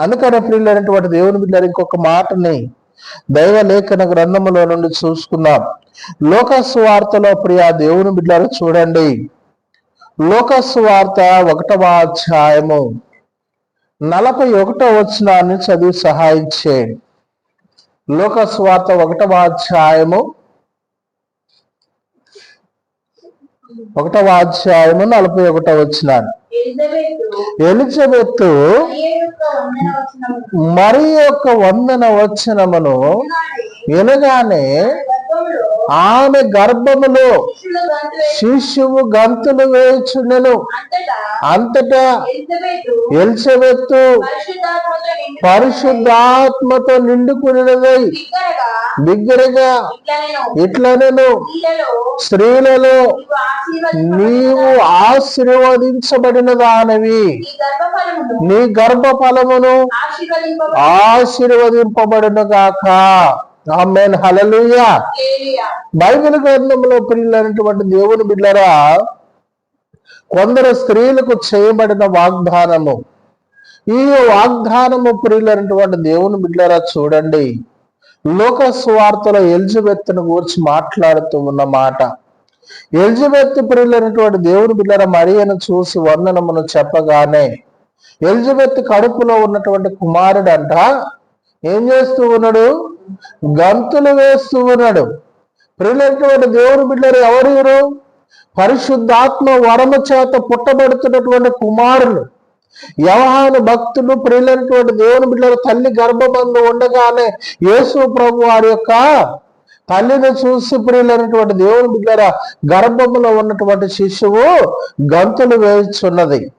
అందుకనే ప్రియులైనటువంటి దేవుని బిడ్డలు ఇంకొక మాటని దైవ లేఖన గ్రంథములో నుండి చూసుకుందాం. లోకసు వార్తలో ప్రియ దేవుని బిడ్డలు చూడండి. లోకసు వార్త ఒకటవ అధ్యాయము నలభై ఒకటో వచనాన్ని చదివి సహాయం చేయండి. లోకసు వార్త ఒకటవ అధ్యాయము ఒకటవ అధ్యాయము నలభై ఒకటో వచ్చినాను ఎలిజబెత్ మరి యొక్క వందన వచ్చినమును వినగానే ఆమె గర్భములో శిశువు గంతులు వేచుండెను అంతటా ఎలిజబెత్తు పరిశుద్ధాత్మతో నిండి పరిశుద్ధాత్మతో నిండుకున్నదై. బిగ్గరగా బిగ్గరగా ఇట్లా నేను ఇట్లనెను. స్త్రీలలో నీవు నీవు ఆశీర్వదించబడి ఆశీర్వదించబడిన దానివి నీ గర్భఫలమును ఆశీర్వదింపబడును. గాక ఆమెన్. హల్లెలూయా. బైబిల్ గ్రంథంలో ప్రియులైనటువంటి దేవుని బిడ్డరా కొందరు స్త్రీలకు చేయబడిన వాగ్దానము. ఈ వాగ్దానము ప్రియులైనటువంటి దేవుని బిడ్డరా చూడండి. లోక స్వార్థలో ఎలిజబెత్తును గురించి మాట్లాడుతూ ఉన్న మాట. ఎలిజబెత్ ప్రియులైనటువంటి దేవుని బిడ్డర మరియను చూసి వందనమును చెప్పగానే ఎలిజబెత్ కడుపులో ఉన్నటువంటి కుమారుడంట ఏం చేస్తూ ఉన్నాడు? గంతులు వేస్తూ ఉన్నాడు ప్రియులైనటువంటి దేవుని బిడ్డలు ఎవరు పరిశుద్ధాత్మ వరము చేత పుట్టబడుతున్నటువంటి కుమారులు. యవహాను భక్తులు ప్రియులైనటువంటి దేవుని బిడ్డల తల్లి గర్భబంధు ఉండగానే యేసు ప్రభు వారి యొక్క తల్లిని చూసి ప్రియులైనటువంటి దేవుని బిడ్డల గర్భములో ఉన్నటువంటి శిశువు గంతులు వేస్తున్నది